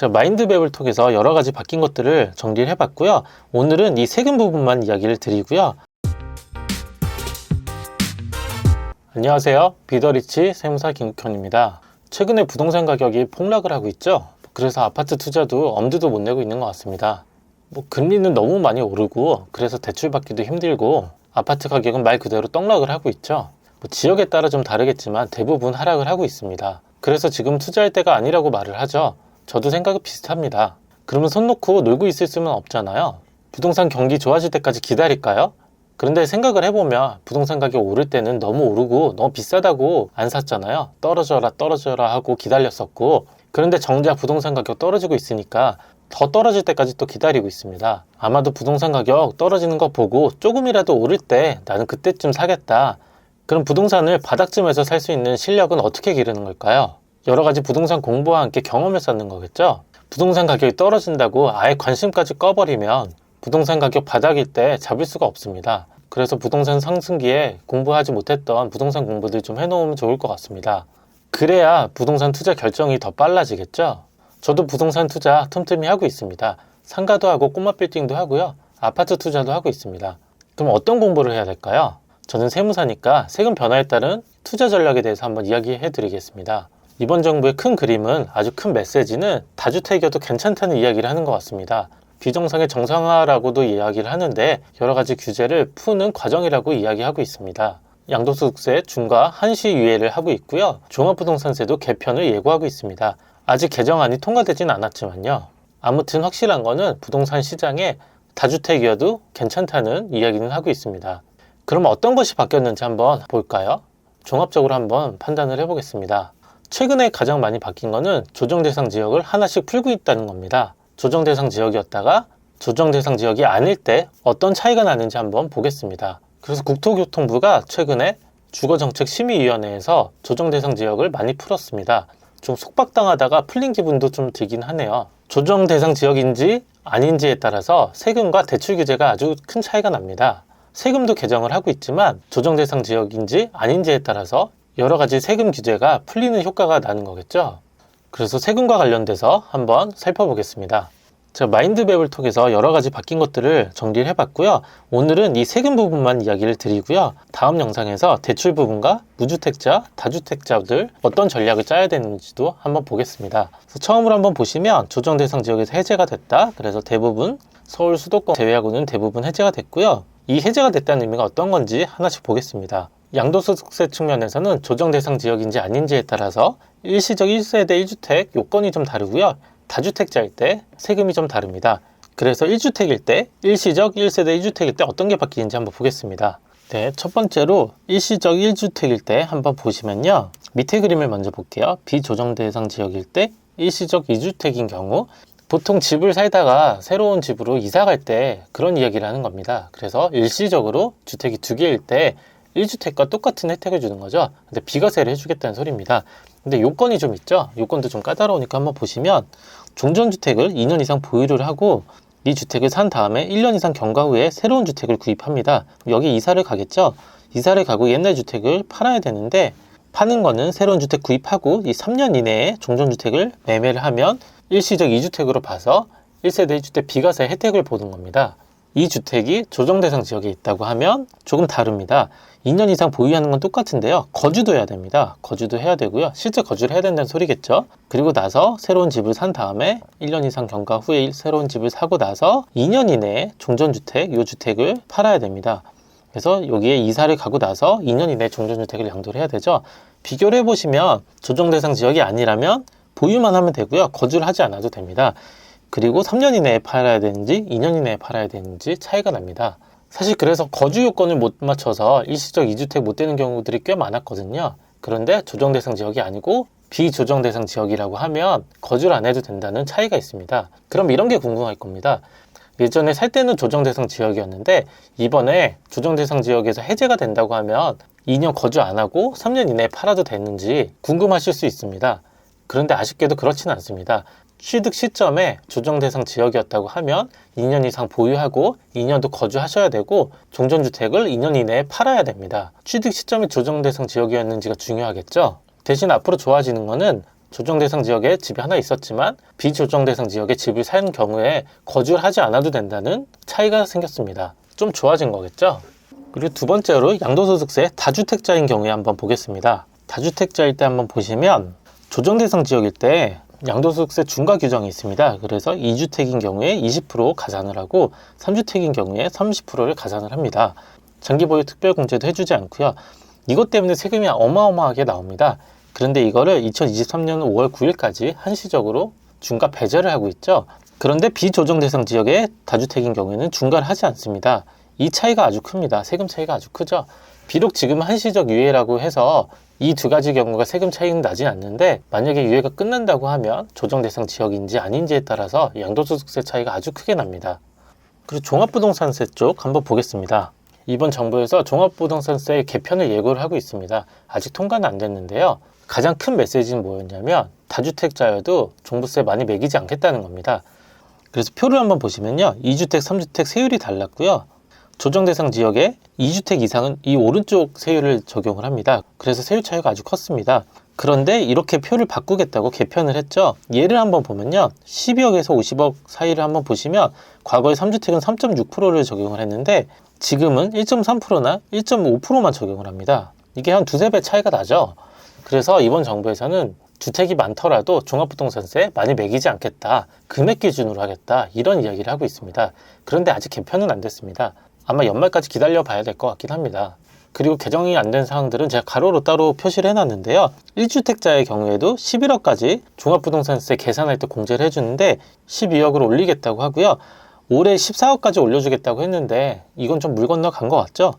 제가 마인드맵을 통해서 여러 가지 바뀐 것들을 정리를 해봤고요. 오늘은 이 세금 부분만 이야기를 드리고요. 안녕하세요. 비더리치 세무사 김국현입니다. 최근에 부동산 가격이 폭락을 하고 있죠. 그래서 아파트 투자도 엄두도 못 내고 있는 것 같습니다. 뭐 금리는 너무 많이 오르고 그래서 대출 받기도 힘들고 아파트 가격은 말 그대로 떡락을 하고 있죠. 뭐 지역에 따라 좀 다르겠지만 대부분 하락을 하고 있습니다. 그래서 지금 투자할 때가 아니라고 말을 하죠. 저도 생각이 비슷합니다. 그러면 손 놓고 놀고 있을 수는 없잖아요. 부동산 경기 좋아질 때까지 기다릴까요? 그런데 생각을 해보면 부동산 가격 오를 때는 너무 오르고 너무 비싸다고 안 샀잖아요. 떨어져라 떨어져라 하고 기다렸었고 그런데 정작 부동산 가격 떨어지고 있으니까 더 떨어질 때까지 또 기다리고 있습니다. 아마도 부동산 가격 떨어지는 거 보고 조금이라도 오를 때 나는 그때쯤 사겠다. 그럼 부동산을 바닥쯤에서 살 수 있는 실력은 어떻게 기르는 걸까요? 여러 가지 부동산 공부와 함께 경험을 쌓는 거겠죠? 부동산 가격이 떨어진다고 아예 관심까지 꺼버리면 부동산 가격 바닥일 때 잡을 수가 없습니다. 그래서 부동산 상승기에 공부하지 못했던 부동산 공부들 좀 해놓으면 좋을 것 같습니다. 그래야 부동산 투자 결정이 더 빨라지겠죠? 저도 부동산 투자 틈틈이 하고 있습니다. 상가도 하고 꼬마 빌딩도 하고요. 아파트 투자도 하고 있습니다. 그럼 어떤 공부를 해야 될까요? 저는 세무사니까 세금 변화에 따른 투자 전략에 대해서 한번 이야기해 드리겠습니다. 이번 정부의 큰 그림은 아주 큰 메시지는 다주택이어도 괜찮다는 이야기를 하는 것 같습니다. 비정상의 정상화라고도 이야기를 하는데 여러 가지 규제를 푸는 과정이라고 이야기하고 있습니다. 양도소득세 중과 한시 유예를 하고 있고요. 종합부동산세도 개편을 예고하고 있습니다. 아직 개정안이 통과되진 않았지만요. 아무튼 확실한 거는 부동산 시장에 다주택이어도 괜찮다는 이야기는 하고 있습니다. 그럼 어떤 것이 바뀌었는지 한번 볼까요? 종합적으로 한번 판단을 해보겠습니다. 최근에 가장 많이 바뀐 거는 조정 대상 지역을 하나씩 풀고 있다는 겁니다. 조정 대상 지역이었다가 조정 대상 지역이 아닐 때 어떤 차이가 나는지 한번 보겠습니다. 그래서 국토교통부가 최근에 주거정책심의위원회에서 조정 대상 지역을 많이 풀었습니다. 좀 속박당하다가 풀린 기분도 좀 들긴 하네요. 조정 대상 지역인지 아닌지에 따라서 세금과 대출 규제가 아주 큰 차이가 납니다. 세금도 개정을 하고 있지만 조정 대상 지역인지 아닌지에 따라서 여러 가지 세금 규제가 풀리는 효과가 나는 거겠죠. 그래서 세금과 관련돼서 한번 살펴보겠습니다. 제가 마인드맵을 통해서 여러 가지 바뀐 것들을 정리를 해봤고요. 오늘은 이 세금 부분만 이야기를 드리고요. 다음 영상에서 대출 부분과 무주택자, 다주택자들 어떤 전략을 짜야 되는지도 한번 보겠습니다. 처음으로 한번 보시면 조정 대상 지역에서 해제가 됐다. 그래서 대부분 서울 수도권 제외하고는 대부분 해제가 됐고요. 이 해제가 됐다는 의미가 어떤 건지 하나씩 보겠습니다. 양도소득세 측면에서는 조정 대상 지역인지 아닌지에 따라서 일시적 1세대 1주택 요건이 좀 다르고요. 다주택자일 때 세금이 좀 다릅니다. 그래서 1주택일 때, 일시적 1세대 1주택일 때 어떤 게 바뀌는지 한번 보겠습니다. 네, 첫 번째로 일시적 1주택일 때 한번 보시면요. 밑에 그림을 먼저 볼게요. 비조정 대상 지역일 때 일시적 2주택인 경우 보통 집을 살다가 새로운 집으로 이사 갈 때 그런 이야기를 하는 겁니다. 그래서 일시적으로 주택이 두 개일 때 1주택과 똑같은 혜택을 주는 거죠. 근데 비과세를 해주겠다는 소리입니다. 근데 요건이 좀 있죠. 요건도 좀 까다로우니까 한번 보시면 종전주택을 2년 이상 보유를 하고 이 주택을 산 다음에 1년 이상 경과 후에 새로운 주택을 구입합니다. 여기 이사를 가겠죠. 이사를 가고 옛날 주택을 팔아야 되는데 파는 거는 새로운 주택 구입하고 이 3년 이내에 종전주택을 매매를 하면 일시적 2주택으로 봐서 1세대 1주택 비과세 혜택을 보는 겁니다. 이 주택이 조정 대상 지역에 있다고 하면 조금 다릅니다. 2년 이상 보유하는 건 똑같은데요. 거주도 해야 됩니다. 거주도 해야 되고요. 실제 거주를 해야 된다는 소리겠죠. 그리고 나서 새로운 집을 산 다음에 1년 이상 경과 후에 새로운 집을 사고 나서 2년 이내에 종전주택, 이 주택을 팔아야 됩니다. 그래서 여기에 이사를 가고 나서 2년 이내에 종전주택을 양도를 해야 되죠. 비교를 해보시면 조정 대상 지역이 아니라면 보유만 하면 되고요. 거주를 하지 않아도 됩니다. 그리고 3년 이내에 팔아야 되는지 2년 이내에 팔아야 되는지 차이가 납니다. 사실 그래서 거주 요건을 못 맞춰서 일시적 2주택 못 되는 경우들이 꽤 많았거든요. 그런데 조정 대상 지역이 아니고 비조정 대상 지역이라고 하면 거주를 안 해도 된다는 차이가 있습니다. 그럼 이런 게 궁금할 겁니다. 예전에 살 때는 조정 대상 지역이었는데 이번에 조정 대상 지역에서 해제가 된다고 하면 2년 거주 안 하고 3년 이내에 팔아도 되는지 궁금하실 수 있습니다. 그런데 아쉽게도 그렇지는 않습니다. 취득 시점에 조정 대상 지역이었다고 하면 2년 이상 보유하고 2년도 거주하셔야 되고 종전주택을 2년 이내에 팔아야 됩니다. 취득 시점이 조정 대상 지역이었는지가 중요하겠죠. 대신 앞으로 좋아지는 거는 조정 대상 지역에 집이 하나 있었지만 비조정 대상 지역에 집을 산 경우에 거주를 하지 않아도 된다는 차이가 생겼습니다. 좀 좋아진 거겠죠? 그리고 두 번째로 양도소득세 다주택자인 경우에 한번 보겠습니다. 다주택자일 때 한번 보시면 조정 대상 지역일 때 양도소득세 중과 규정이 있습니다. 그래서 2주택인 경우에 20% 가산을 하고 3주택인 경우에 30%를 가산을 합니다. 장기 보유 특별 공제도 해주지 않고요. 이것 때문에 세금이 어마어마하게 나옵니다. 그런데 이거를 2023년 5월 9일까지 한시적으로 중과 배제를 하고 있죠. 그런데 비조정 대상 지역의 다주택인 경우에는 중과를 하지 않습니다. 이 차이가 아주 큽니다. 세금 차이가 아주 크죠. 비록 지금 한시적 유예라고 해서 이 두 가지 경우가 세금 차이는 나진 않는데 만약에 유예가 끝난다고 하면 조정 대상 지역인지 아닌지에 따라서 양도소득세 차이가 아주 크게 납니다. 그리고 종합부동산세 쪽 한번 보겠습니다. 이번 정부에서 종합부동산세 개편을 예고를 하고 있습니다. 아직 통과는 안 됐는데요. 가장 큰 메시지는 뭐였냐면 다주택자여도 종부세 많이 매기지 않겠다는 겁니다. 그래서 표를 한번 보시면요. 2주택, 3주택 세율이 달랐고요. 조정 대상 지역에 2주택 이상은 이 오른쪽 세율을 적용을 합니다. 그래서 세율 차이가 아주 컸습니다. 그런데 이렇게 표를 바꾸겠다고 개편을 했죠. 예를 한번 보면요. 12억에서 50억 사이를 한번 보시면 과거에 3주택은 3.6%를 적용을 했는데 지금은 1.3%나 1.5%만 적용을 합니다. 이게 한 두세 배 차이가 나죠. 그래서 이번 정부에서는 주택이 많더라도 종합부동산세 많이 매기지 않겠다. 금액 기준으로 하겠다. 이런 이야기를 하고 있습니다. 그런데 아직 개편은 안 됐습니다. 아마 연말까지 기다려 봐야 될 것 같긴 합니다. 그리고 개정이 안 된 사항들은 제가 가로로 따로 표시를 해놨는데요. 1주택자의 경우에도 11억까지 종합부동산세 계산할 때 공제를 해주는데 12억으로 올리겠다고 하고요. 올해 14억까지 올려주겠다고 했는데 이건 좀 물 건너 간 것 같죠?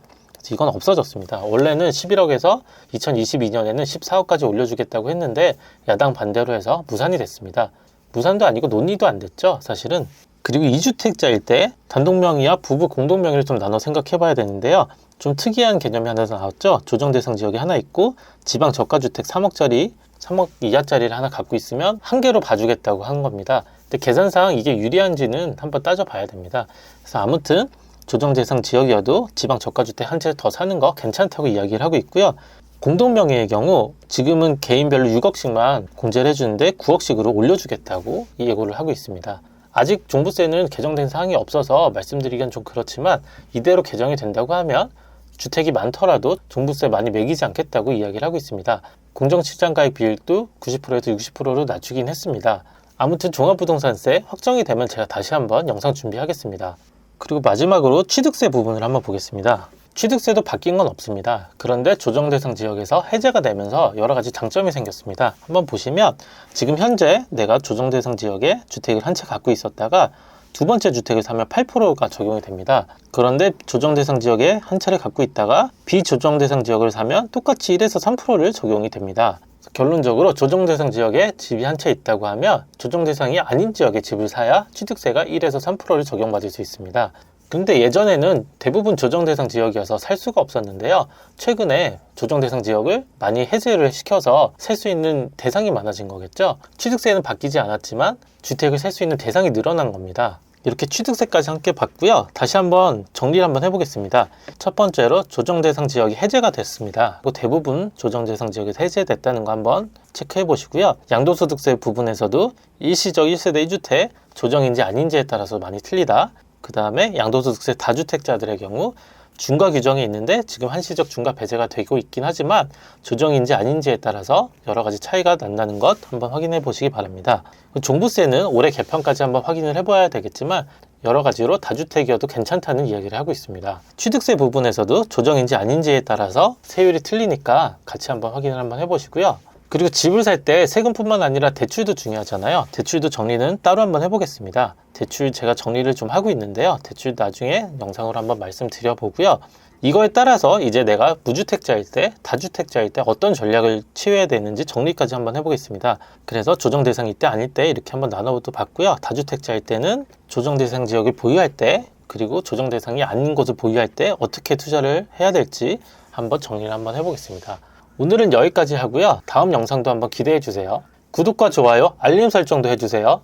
이건 없어졌습니다. 원래는 11억에서 2022년에는 14억까지 올려주겠다고 했는데 야당 반대로 해서 무산이 됐습니다. 무산도 아니고 논의도 안 됐죠, 사실은. 그리고 2주택자일 때 단독명의와 부부 공동명의를 좀 나눠 생각해 봐야 되는데요. 좀 특이한 개념이 하나 나왔죠. 조정 대상 지역이 하나 있고 지방 저가주택 3억짜리 3억 이하짜리를 하나 갖고 있으면 한 개로 봐주겠다고 한 겁니다. 근데 계산상 이게 유리한지는 한번 따져봐야 됩니다. 그래서 아무튼 조정 대상 지역이어도 지방 저가주택 한 채 더 사는 거 괜찮다고 이야기를 하고 있고요. 공동명의의 경우 지금은 개인별로 6억씩만 공제를 해주는데 9억씩으로 올려주겠다고 예고를 하고 있습니다. 아직 종부세는 개정된 사항이 없어서 말씀드리기엔 좀 그렇지만 이대로 개정이 된다고 하면 주택이 많더라도 종부세 많이 매기지 않겠다고 이야기를 하고 있습니다. 공정시장가액 비율도 90%에서 60%로 낮추긴 했습니다. 아무튼 종합부동산세 확정이 되면 제가 다시 한번 영상 준비하겠습니다. 그리고 마지막으로 취득세 부분을 한번 보겠습니다. 취득세도 바뀐 건 없습니다. 그런데 조정 대상 지역에서 해제가 되면서 여러 가지 장점이 생겼습니다. 한번 보시면 지금 현재 내가 조정 대상 지역에 주택을 한 채 갖고 있었다가 두 번째 주택을 사면 8%가 적용이 됩니다. 그런데 조정 대상 지역에 한 채를 갖고 있다가 비조정 대상 지역을 사면 똑같이 1에서 3%를 적용이 됩니다. 결론적으로 조정 대상 지역에 집이 한 채 있다고 하면 조정 대상이 아닌 지역에 집을 사야 취득세가 1에서 3%를 적용받을 수 있습니다. 근데 예전에는 대부분 조정 대상 지역이어서 살 수가 없었는데요. 최근에 조정 대상 지역을 많이 해제를 시켜서 살 수 있는 대상이 많아진 거겠죠. 취득세는 바뀌지 않았지만 주택을 살 수 있는 대상이 늘어난 겁니다. 이렇게 취득세까지 함께 봤고요. 다시 한번 정리를 한번 해보겠습니다. 첫 번째로 조정 대상 지역이 해제가 됐습니다. 대부분 조정 대상 지역이 해제됐다는 거 한번 체크해 보시고요. 양도소득세 부분에서도 일시적 1세대 1주택 조정인지 아닌지에 따라서 많이 틀리다. 그 다음에 양도소득세 다주택자들의 경우 중과 규정이 있는데 지금 한시적 중과 배제가 되고 있긴 하지만 조정인지 아닌지에 따라서 여러 가지 차이가 난다는 것 한번 확인해 보시기 바랍니다. 종부세는 올해 개편까지 한번 확인을 해봐야 되겠지만 여러 가지로 다주택이어도 괜찮다는 이야기를 하고 있습니다. 취득세 부분에서도 조정인지 아닌지에 따라서 세율이 틀리니까 같이 한번 확인을 한번 해보시고요. 그리고 집을 살 때 세금뿐만 아니라 대출도 중요하잖아요. 대출도 정리는 따로 한번 해보겠습니다. 대출 제가 정리를 좀 하고 있는데요. 대출 나중에 영상으로 한번 말씀드려 보고요. 이거에 따라서 이제 내가 무주택자일 때, 다주택자일 때 어떤 전략을 취해야 되는지 정리까지 한번 해보겠습니다. 그래서 조정 대상일 때 아닐 때 이렇게 한번 나눠도 봤고요. 다주택자일 때는 조정 대상 지역을 보유할 때, 그리고 조정 대상이 아닌 곳을 보유할 때 어떻게 투자를 해야 될지 한번 정리를 한번 해보겠습니다. 오늘은 여기까지 하고요. 다음 영상도 한번 기대해 주세요. 구독과 좋아요, 알림 설정도 해주세요.